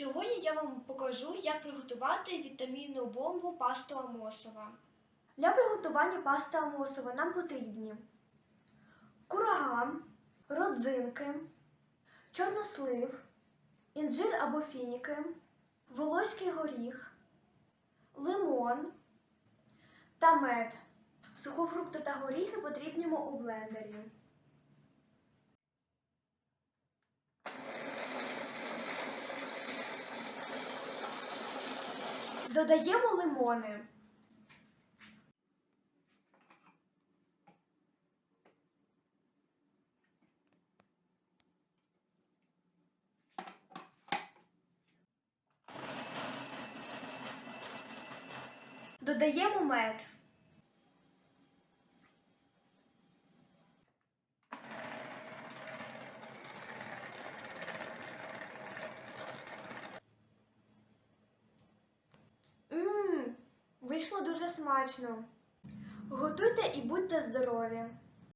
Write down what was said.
Сьогодні я вам покажу, як приготувати вітамінну бомбу пасту Амосова. Для приготування пасти Амосова нам потрібні курага, родзинки, чорнослив, інжир або фініки, волоський горіх, лимон та мед. Сухофрукти та горіхи потрібнімо у блендері. Додаємо лимони. Додаємо мед. Вийшло дуже смачно. Готуйте і будьте здорові!